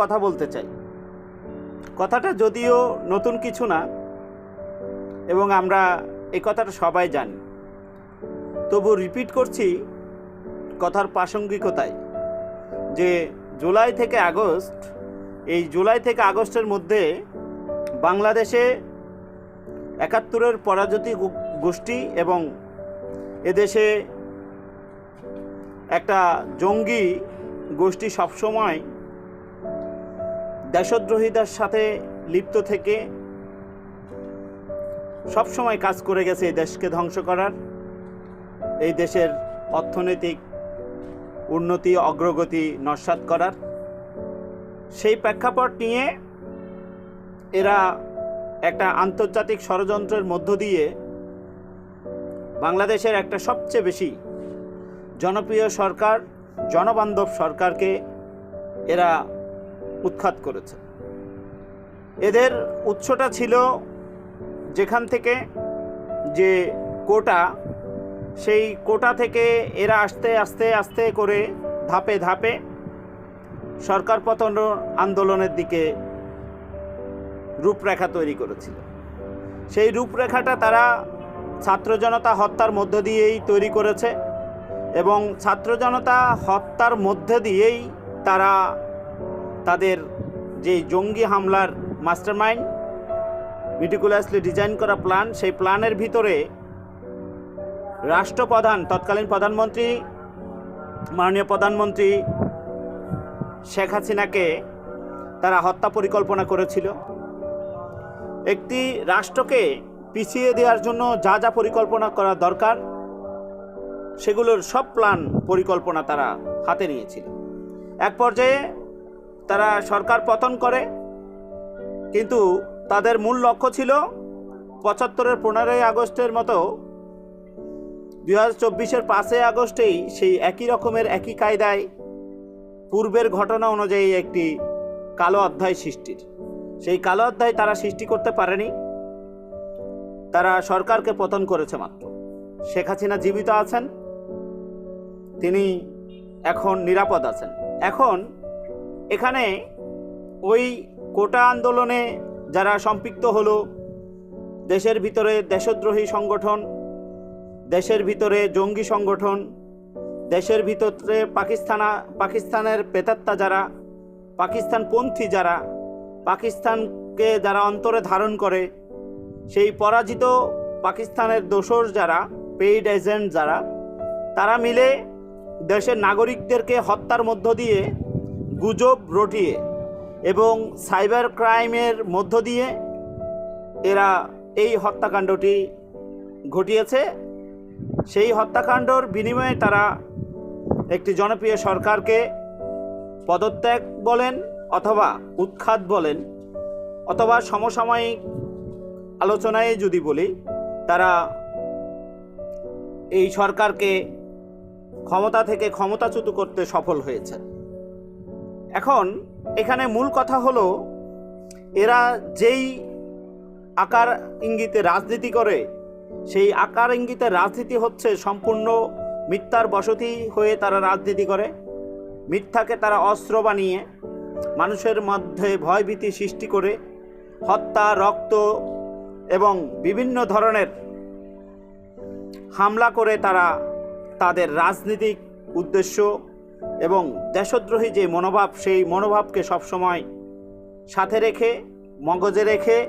কথা বলতে চাই। কথাটা যদিও নতুন কিছু না, এবং আমরা এই কথাটা সবাই জানি। তবু রিপিট করছি কথার প্রাসঙ্গিকতায় যে জুলাই থেকে আগস্ট, এই জুলাই থেকে আগস্টের মধ্যে বাংলাদেশে একাত্তরের পরাজতি গোষ্ঠী এবং এদেশে একটা জঙ্গি গোষ্ঠী সবসময় দেশদ্রোহিতার সাথে লিপ্ত থেকে সবসময় কাজ করে গেছে এই দেশকে ধ্বংস করার। এই দেশের অর্থনৈতিক উন্নতি, অগ্রগতি নস্বাত করার। সেই প্রেক্ষাপট নিয়ে এরা একটা আন্তর্জাতিক ষড়যন্ত্রের মধ্য দিয়ে বাংলাদেশের একটা সবচেয়ে বেশি জনপ্রিয় সরকার, জনবান্ধব সরকারকে এরা উৎখাত করেছে। এদের উৎসটা ছিল যেখান থেকে যে কোটা, সেই কোটা থেকে এরা আস্তে আস্তে আস্তে করে ধাপে ধাপে সরকার পতন আন্দোলনের দিকে রূপরেখা তৈরি করেছিল। সেই রূপরেখাটা তারা ছাত্র জনতা হত্যার মধ্য দিয়েই তৈরি করেছে এবং ছাত্র জনতা হত্যার মধ্যে দিয়েই তারা তাদের যে জঙ্গি হামলার মাস্টারমাইন্ড মিটিকুলাসলি ডিজাইন করা প্ল্যান সেই প্ল্যানের ভিতরে রাষ্ট্রপ্রধান, তৎকালীন প্রধানমন্ত্রী, মাননীয় প্রধানমন্ত্রী শেখ হাসিনাকে তারা হত্যা পরিকল্পনা করেছিল। একটি রাষ্ট্রকে পিছিয়ে দেওয়ার জন্য যা যা পরিকল্পনা করা দরকার, সেগুলোর সব প্ল্যান পরিকল্পনা তারা হাতে নিয়েছিল। এক পর্যায়ে তারা সরকার পতন করে। কিন্তু তাদের মূল লক্ষ্য ছিল পঁচাত্তরের পনেরোই আগস্টের মতো দুই হাজার চব্বিশের পাঁচই আগস্টেই সেই একই রকমের একই কায়দায় পূর্বের ঘটনা অনুযায়ী একটি কালো অধ্যায় সৃষ্টির। সেই কালো অধ্যায় তারা সৃষ্টি করতে পারেনি। তারা সরকারকে পতন করেছে মাত্র। শেখ হাসিনা জীবিত আছেন। তিনি এখন নিরাপদ আছেন। এখন এখানে ওই কোটা আন্দোলনে যারা সম্পৃক্ত হলো, দেশের ভিতরে দেশদ্রোহী সংগঠন, দেশের ভিতরে জঙ্গি সংগঠন, দেশের ভিতরে পাকিস্তানা, পাকিস্তানের পেতাত্তা যারা, পাকিস্তানপন্থী যারা, পাকিস্তানকে যারা অন্তরে ধারণ করে, সেই পরাজিত পাকিস্তানের দোসর যারা পেইড এজেন্ট যারা, তারা মিলে দেশের নাগরিকদেরকে হত্যার মধ্য দিয়ে গুজব রটিয়ে এবং সাইবার ক্রাইমের মধ্য দিয়ে এরা এই হত্যাকাণ্ডটি ঘটিয়েছে। সেই হত্যাকাণ্ডর বিনিময়ে তারা একটি জনপ্রিয় সরকারকে পদত্যাগ বলেন অথবা উৎখাত বলেন অথবা সমসাময়িক আলোচনায় যদি বলি, তারা এই সরকারকে ক্ষমতা থেকে ক্ষমতাচ্যুত করতে সফল হয়েছে এখন এখানে মূল কথা হলো, এরা যেই আকার ইঙ্গিতে রাজনীতি করে, সেই আকার ইঙ্গিতে রাজনীতি হচ্ছে সম্পূর্ণ মিথ্যার বসতি হয়ে তারা রাজনীতি করে। মিথ্যাকে তারা অস্ত্র বানিয়ে, মানুষের মধ্যে ভয়ভীতি সৃষ্টি করে, হত্যা, রক্ত এবং বিভিন্ন ধরনের হামলা করে তারা তাদের রাজনৈতিক উদ্দেশ্য এবং দেশদ্রোহী যে মনোভাব, সেই মনোভাবকে সবসময় সাথে রেখে, মগজে রেখে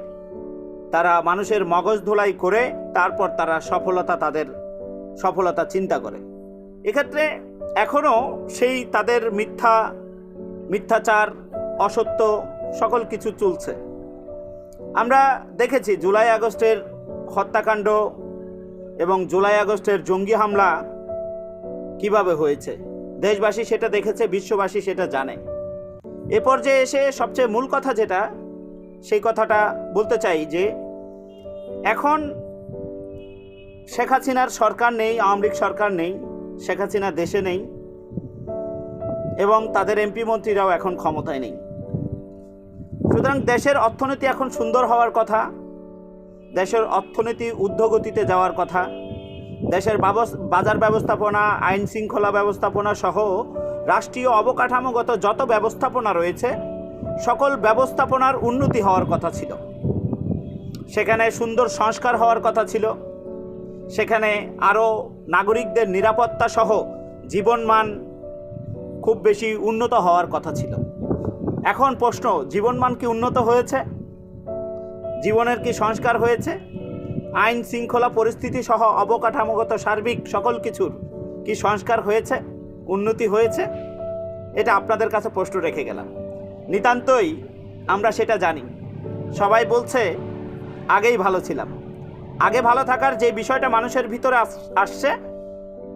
তারা মানুষের মগজ ধোলাই করে, তারপর তারা সফলতা তাদের সফলতা চিন্তা করে। এক্ষেত্রে এখনও সেই তাদের মিথ্যা, মিথ্যাচার, অসত্য সকল কিছু চলছে। আমরা দেখেছি জুলাই আগস্টের হত্যাকাণ্ড এবং জুলাই আগস্টের জঙ্গি হামলা কীভাবে হয়েছে। দেশবাসী সেটা দেখেছে, বিশ্ববাসী সেটা জানে। এ পর্যায়ে এসে সবচেয়ে মূল কথা যেটা, সেই কথাটা বলতে চাই যে, এখন শেখ হাসিনার সরকার নেই, আওয়ামী লীগ সরকার নেই, শেখ হাসিনা দেশে নেই, এবং তাদের এমপি মন্ত্রীরাও এখন ক্ষমতায় নেই। সুতরাং দেশের অর্থনীতি এখন সুন্দর হওয়ার কথা, দেশের অর্থনীতি ঊর্ধ্বগতিতে যাওয়ার কথা দেশের বাজার ব্যবস্থাপনা, আইন শৃঙ্খলা ব্যবস্থাপনা সহ রাষ্ট্রীয় অবকাঠামোগত যত ব্যবস্থাপনা রয়েছে, সকল ব্যবস্থাপনার উন্নতি হওয়ার কথা ছিল। সেখানে সুন্দর সংস্কার হওয়ার কথা ছিল। সেখানে আরও নাগরিকদের নিরাপত্তা সহ জীবনমান খুব বেশি উন্নত হওয়ার কথা ছিল। এখন প্রশ্ন, জীবনমান কি উন্নত হয়েছে? জীবনের কি সংস্কার হয়েছে? আইন শৃঙ্খলা পরিস্থিতি সহ অবকাঠামোগত সার্বিক সকল কিছুর কি সংস্কার হয়েছে, উন্নতি হয়েছে? এটা আপনাদের কাছে প্রশ্ন রেখে গেলাম। নিতান্তই আমরা সেটা জানি। সবাই বলছে, আগেই ভালো ছিলাম। আগে ভালো থাকার যে বিষয়টা মানুষের ভিতরে আস- আসছে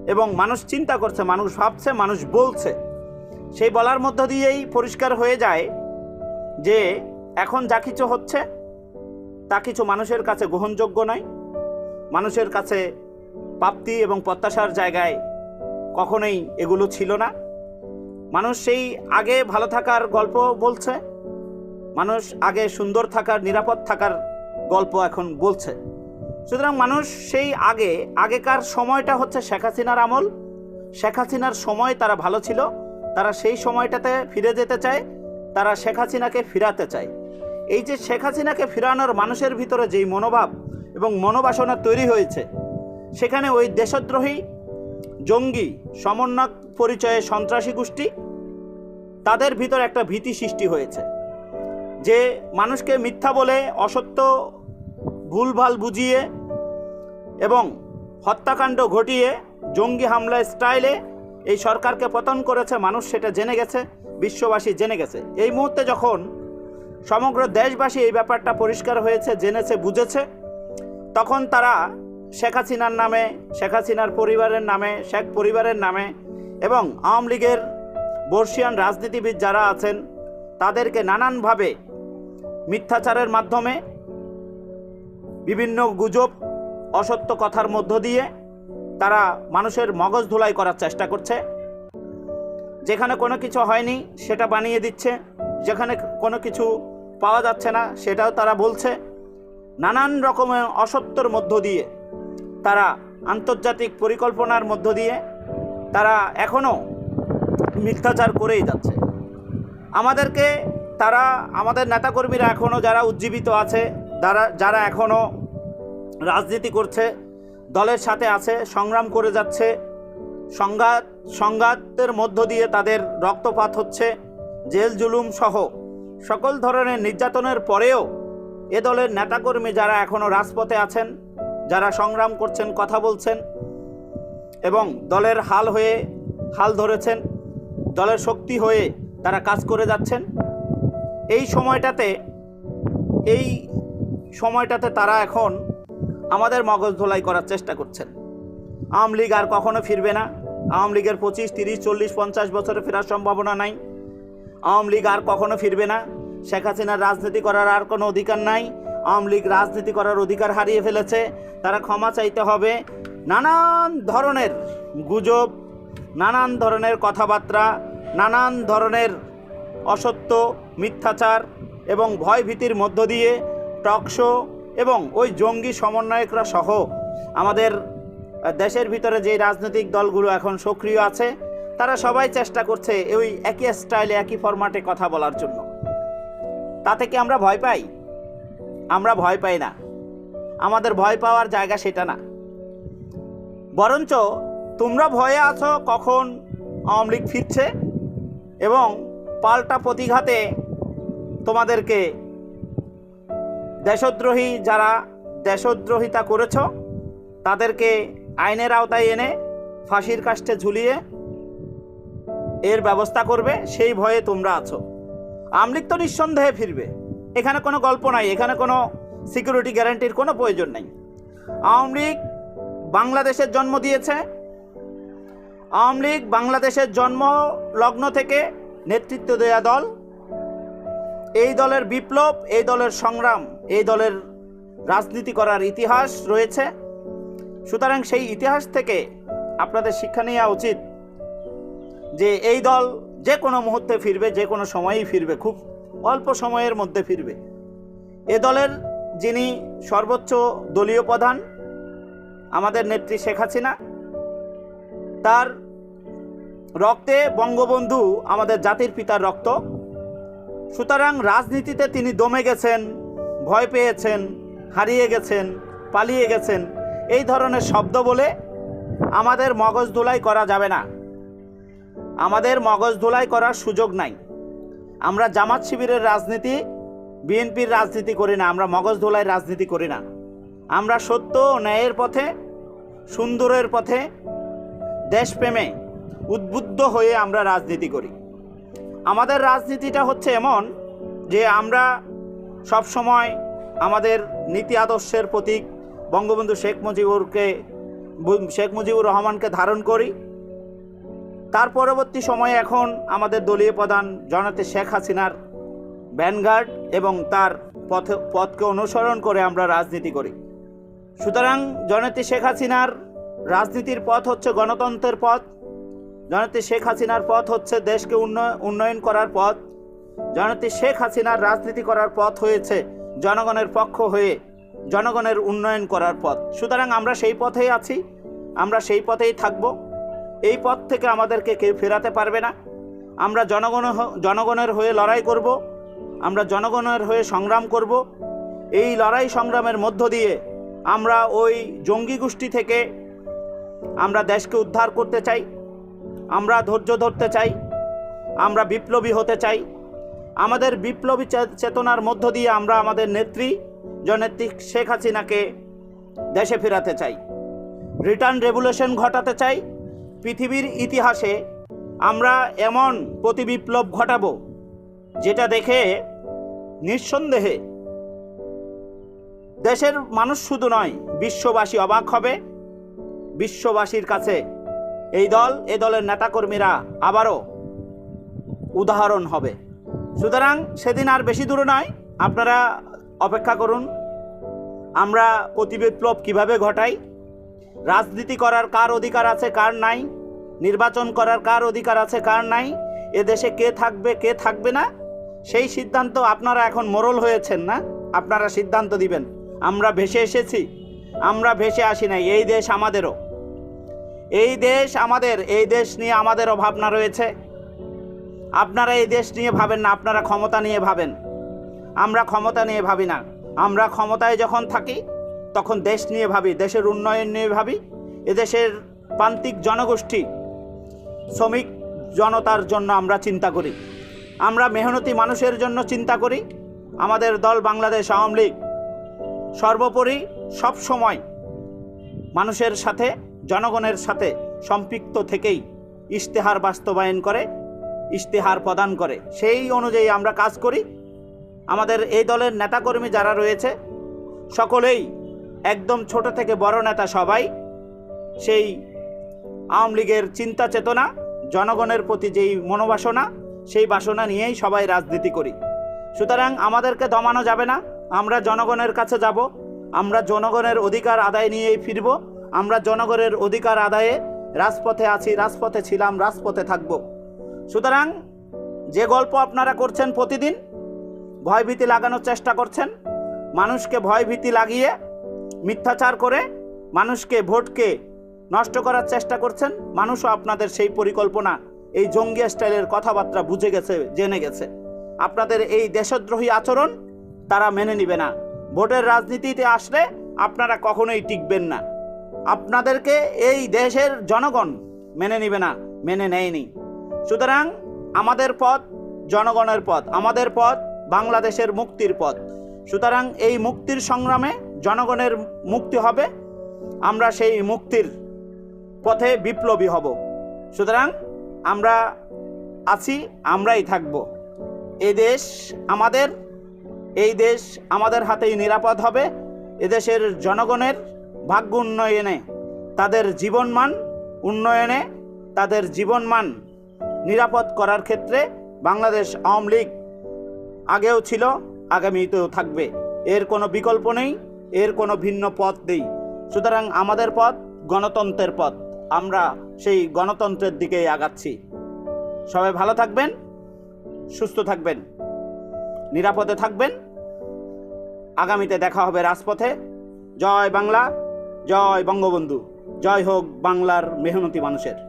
এবং মানুষ চিন্তা করছে, মানুষ ভাবছে, মানুষ বলছে, সেই বলার মধ্য দিয়েই পরিষ্কার হয়ে যায় যে এখন যা কিছু হচ্ছে তা কিছু মানুষের কাছে গ্রহণযোগ্য নয়। মানুষের কাছে প্রাপ্তি এবং প্রত্যাশার জায়গায় কখনোই এগুলো ছিল না। মানুষ সেই আগে ভালো থাকার গল্প বলছে। মানুষ আগে সুন্দর থাকার, নিরাপদ থাকার গল্প এখন বলছে। সুতরাং মানুষ সেই আগে, আগেকার সময়টা হচ্ছে শেখ হাসিনার আমল। শেখ হাসিনার সময় তারা ভালো ছিল। তারা সেই সময়টাতে ফিরে যেতে চায়। তারা শেখ হাসিনাকে ফিরাতে চায়। এই যে শেখ হাসিনাকে ফিরানোর মানুষের ভিতরে যেই মনোভাব এবং মনোবাসনা তৈরি হয়েছে, সেখানে ওই দেশদ্রোহী, জঙ্গি সমন্বয় পরিচয়ে সন্ত্রাসী গোষ্ঠী, তাদের ভিতর একটা ভীতি সৃষ্টি হয়েছে। যে মানুষকে মিথ্যা বলে, অসত্য ভুলভাল বুঝিয়ে এবং হত্যাকাণ্ড ঘটিয়ে জঙ্গি হামলা স্টাইলে এই সরকারকে পতন করেছে, মানুষ সেটা জেনে গেছে, বিশ্ববাসী জেনে গেছে। এই মুহূর্তে যখন সমগ্র দেশবাসী এই ব্যাপারটা পরিষ্কার হয়েছে, জেনেছে, বুঝেছে। তখন তারা শেখ হাসিনার নামে, শেখ হাসিনার পরিবারের নামে, শেখ পরিবারের নামে এবং আওয়ামী লীগের বর্ষিয়ান রাজনীতিবিদ যারা আছেন, তাদেরকে নানানভাবে মিথ্যাচারের মাধ্যমে বিভিন্ন গুজব, অসত্য কথার মধ্য দিয়ে তারা মানুষের মগজ ধুলাই করার চেষ্টা করছে। যেখানে কোনো কিছু হয়নি, সেটা বানিয়ে দিচ্ছে। যেখানে কোনো কিছু পাওয়া যাচ্ছে না, সেটাও তারা বলছে। নানান রকমের অসত্যর মধ্য দিয়ে, তারা আন্তর্জাতিক পরিকল্পনার মধ্য দিয়ে, তারা এখনও মিথ্যাচার করেই যাচ্ছে। আমাদেরকে তারা, আমাদের নেতাকর্মীরা এখনও যারা উজ্জীবিত আছে যারা যারা এখনও রাজনীতি করছে, দলের সাথে আছে, সংগ্রাম করে যাচ্ছে, সংঘাত, সংঘাতের মধ্য দিয়ে তাদের রক্তপাত হচ্ছে জেল জুলুম সহ সকল ধরনের নির্যাতনের পরেও এ দলের নেতাকর্মী যারা এখনও রাজপথে আছেন, যারা সংগ্রাম করছেন, কথা বলছেন এবং দলের হাল হয়ে হাল ধরেছেন, দলের শক্তি হয়ে তারা কাজ করে যাচ্ছেন, এই সময়টাতে এই সময়টাতে তারা এখন আমাদের মগজ ধোলাই করার চেষ্টা করছেন। আওয়ামী লীগ আর কখনো ফিরবে না। আওয়ামী লীগের পঁচিশ, তিরিশ, চল্লিশ, পঞ্চাশ বছরে ফেরার সম্ভাবনা নাই। আওয়ামী লীগ আর কখনো ফিরবে না। শেখ হাসিনার রাজনীতি করার আর কোনো অধিকার নাই। আওয়ামী লীগ রাজনীতি করার অধিকার হারিয়ে ফেলেছে। তারা ক্ষমা চাইতে হবে। নানান ধরনের গুজব, নানান ধরনের কথাবার্তা, নানান ধরনের অসত্য, মিথ্যাচার এবং ভয়ভীতির মধ্য দিয়ে টকশো এবং ওই জঙ্গি সমন্বয়করা সহ আমাদের দেশের ভিতরে যে রাজনৈতিক দলগুলো এখন সক্রিয় আছে তারা সবাই চেষ্টা করছে ওই একই স্টাইলে, একই ফরম্যাটে কথা বলার জন্য। তাতে কি আমরা ভয় পাই? আমরা ভয় পাই না। আমাদের ভয় পাওয়ার জায়গা সেটা না। বরঞ্চ তোমরা ভয়ে আছো কখন আওয়ামী লীগ ফিরছে এবং পাল্টা প্রতিঘাতে তোমাদেরকে দেশদ্রোহী যারা দেশদ্রোহিতা করেছ, তাদেরকে আইনের আওতায় এনে ফাঁসির কাষ্টে ঝুলিয়ে এর ব্যবস্থা করবে, সেই ভয়ে তোমরা আছো। আমলিক তো নিঃসন্দেহে ফিরবে। এখানে কোনো গল্প নাই, এখানে কোনো সিকিউরিটি গ্যারান্টির কোনো প্রয়োজন নেই। আওয়ামী লীগ বাংলাদেশের জন্ম দিয়েছে। আওয়ামী লীগ বাংলাদেশের জন্ম লগ্ন থেকে নেতৃত্ব দেয়া দল। এই দলের বিপ্লব, এই দলের সংগ্রাম, এই দলের রাজনীতি করার ইতিহাস রয়েছে। সুতরাং সেই ইতিহাস থেকে আপনাদের শিক্ষা নেওয়া উচিত যে এই দল যে কোনো মুহূর্তে ফিরবে, যে কোনো সময়েই ফিরবে, খুব অল্প সময়ের মধ্যে ফিরবে। এ দলের যিনি সর্বোচ্চ দলীয় প্রধান, আমাদের নেত্রী শেখ হাসিনা, তার রক্তে বঙ্গবন্ধু আমাদের জাতির পিতার রক্ত। সুতরাং রাজনীতিতে তিনি দমে গেছেন, ভয় পেয়েছেন, হারিয়ে গেছেন, পালিয়ে গেছেন, এই ধরনের শব্দ বলে আমাদের মগজ ধুলাই করা যাবে না। আমাদের মগজ ধুলাই করার সুযোগ নাই। আমরা জামাত শিবিরের রাজনীতি, বিএনপির রাজনীতি করি না, আমরা মগজ ধুলাই রাজনীতি করি না। আমরা সত্য ও ন্যায়ের পথে, সুন্দরের পথে, দেশপ্রেমে উদ্বুদ্ধ হয়ে আমরা রাজনীতি করি। আমাদের রাজনীতিটা হচ্ছে এমন যে আমরা সব সময় আমাদের নীতি আদর্শের প্রতীক বঙ্গবন্ধু শেখ মুজিবুরকে, শেখ মুজিবুর রহমানকে ধারণ করি। তার পরবর্তী সময়ে এখন আমাদের দলীয় প্রধান জনতে শেখ হাসিনার ভ্যানগার্ড এবং তার পথে, পথকে অনুসরণ করে আমরা রাজনীতি করি। সুতরাং জনতি শেখ হাসিনার রাজনীতির পথ হচ্ছে গণতন্ত্রের পথ, জনতি শেখ হাসিনার পথ হচ্ছে দেশকে উন্নয়ন করার পথ, জনতি শেখ হাসিনার রাজনীতি করার পথ হয়েছে জনগণের পক্ষ হয়ে জনগণের উন্নয়ন করার পথ। সুতরাং আমরা সেই পথেই আছি, আমরা সেই পথেই থাকব। এই পথ থেকে আমাদেরকে কেউ ফেরাতে পারবে না। আমরা জনগণ জনগণের হয়ে লড়াই করব। আমরা জনগণের হয়ে সংগ্রাম করব। এই লড়াই সংগ্রামের মধ্য দিয়ে আমরা ওই জঙ্গি গোষ্ঠী থেকে আমরা দেশকে উদ্ধার করতে চাই। আমরা ধৈর্য ধরতে চাই। আমরা বিপ্লবী হতে চাই। আমাদের বিপ্লবী চেতনার মধ্য দিয়ে আমরা আমাদের নেত্রী জনেত্রী শেখ হাসিনাকে দেশে ফেরাতে চাই। রিটার্ন রেভুলেশন ঘটাতে চাই। পৃথিবীর ইতিহাসে আমরা এমন প্রতিবিপ্লব ঘটাব, যেটা দেখে নিঃসন্দেহে দেশের মানুষ শুধু নয়, বিশ্ববাসী অবাক হবে। বিশ্ববাসীর কাছে এই দল, এ দলের নেতাকর্মীরা আবারও উদাহরণ হবে। সুতরাং সেদিন আর বেশি দূরে নয়, আপনারা অপেক্ষা করুন, আমরা প্রতিবিপ্লব কীভাবে ঘটাই রাজনীতি করার কার অধিকার আছে, কার নাই? নির্বাচন করার কার অধিকার আছে, কার নাই? এ দেশে কে থাকবে কে থাকবে না? সেই সিদ্ধান্ত আপনারা এখন মোরল হয়েছেন না? আপনারা সিদ্ধান্ত দিবেন। আমরা ভেসে এসেছি। আমরা ভেসে আসি নাই। এই দেশ আমাদেরও। এই দেশ আমাদের। এই দেশ নিয়ে আমাদেরও ভাবনা রয়েছে। আপনারা এই দেশ নিয়ে ভাবেন না। আপনারা ক্ষমতা নিয়ে ভাবেন। আমরা ক্ষমতা নিয়ে ভাবি না। আমরা ক্ষমতায় যখন থাকি তখন দেশ নিয়ে ভাবি, দেশের উন্নয়ন নিয়ে ভাবি। এদেশের প্রান্তিক জনগোষ্ঠী, শ্রমিক জনতার জন্য আমরা চিন্তা করি। আমরা মেহনতি মানুষের জন্য চিন্তা করি। আমাদের দল বাংলাদেশ আওয়ামী লীগ। সর্বোপরি সব সময় মানুষের সাথে, জনগণের সাথে সম্পৃক্ত থেকেই ইশতেহার বাস্তবায়ন করে, ইশতেহার প্রদান করে। সেই অনুযায়ী আমরা কাজ করি। আমাদের এই দলের নেতাকর্মী যারা রয়েছে, সকলেই একদম ছোট থেকে বড় নেতা সবাই, সেই আওয়ামী লীগের চিন্তা চেতনা, জনগণের প্রতি যেই মনোবাসনা, সেই বাসনা নিয়েই সবাই রাজনীতি করি। সুতরাং আমাদেরকে দমানো যাবে না, আমরা জনগণের কাছে যাব, আমরা জনগণের অধিকার আদায় নিয়েই ফিরব, আমরা জনগণের অধিকার আদায়ে রাজপথে আছি, রাজপথে ছিলাম, রাজপথে থাকব। সুতরাং যে গল্প আপনারা করছেন প্রতিদিন, ভয়ভীতি লাগানোর চেষ্টা করছেন, মানুষকে ভয়ভীতি লাগিয়ে মিথ্যাচার করে মানুষকে, ভোটকে নষ্ট করার চেষ্টা করছেন, মানুষও আপনাদের সেই পরিকল্পনা, এই জঙ্গি স্টাইলের কথাবার্তা বুঝে গেছে, জেনে গেছে। আপনাদের এই দেশদ্রোহী আচরণ তারা মেনে নিবে না। ভোটের রাজনীতিতে আসলে আপনারা কখনোই টিকবেন না। আপনাদেরকে এই দেশের জনগণ মেনে নিবে না, মেনে নেয়নি। সুতরাং আমাদের পথ জনগণের পথ, আমাদের পথ বাংলাদেশের মুক্তির পথ। সুতরাং এই মুক্তির সংগ্রামে জনগণের মুক্তি হবে, আমরা সেই মুক্তির পথে বিপ্লবী হব। সুতরাং আমরা আছি, আমরাই থাকব। এই দেশ আমাদের, এই দেশ আমাদের হাতেই নিরাপদ হবে। এদেশের জনগণের ভাগ্য উন্নয়নে, তাদের জীবনমান উন্নয়নে, তাদের জীবনমান নিরাপদ করার ক্ষেত্রে বাংলাদেশ আওয়ামী লীগ আগেও ছিল, আগামীতেও থাকবে। এর কোনো বিকল্প নেই। এর কোনো ভিন্ন পথ নেই। সুতরাং আমাদের পথ গণতন্ত্রের পথ। আমরা সেই গণতন্ত্রের দিকেই আগাচ্ছি। সবাই ভালো থাকবেন, সুস্থ থাকবেন, নিরাপদে থাকবেন। আগামীতে দেখা হবে রাজপথে। জয় বাংলা, জয় বঙ্গবন্ধু। জয় হোক বাংলার মেহনতি মানুষের।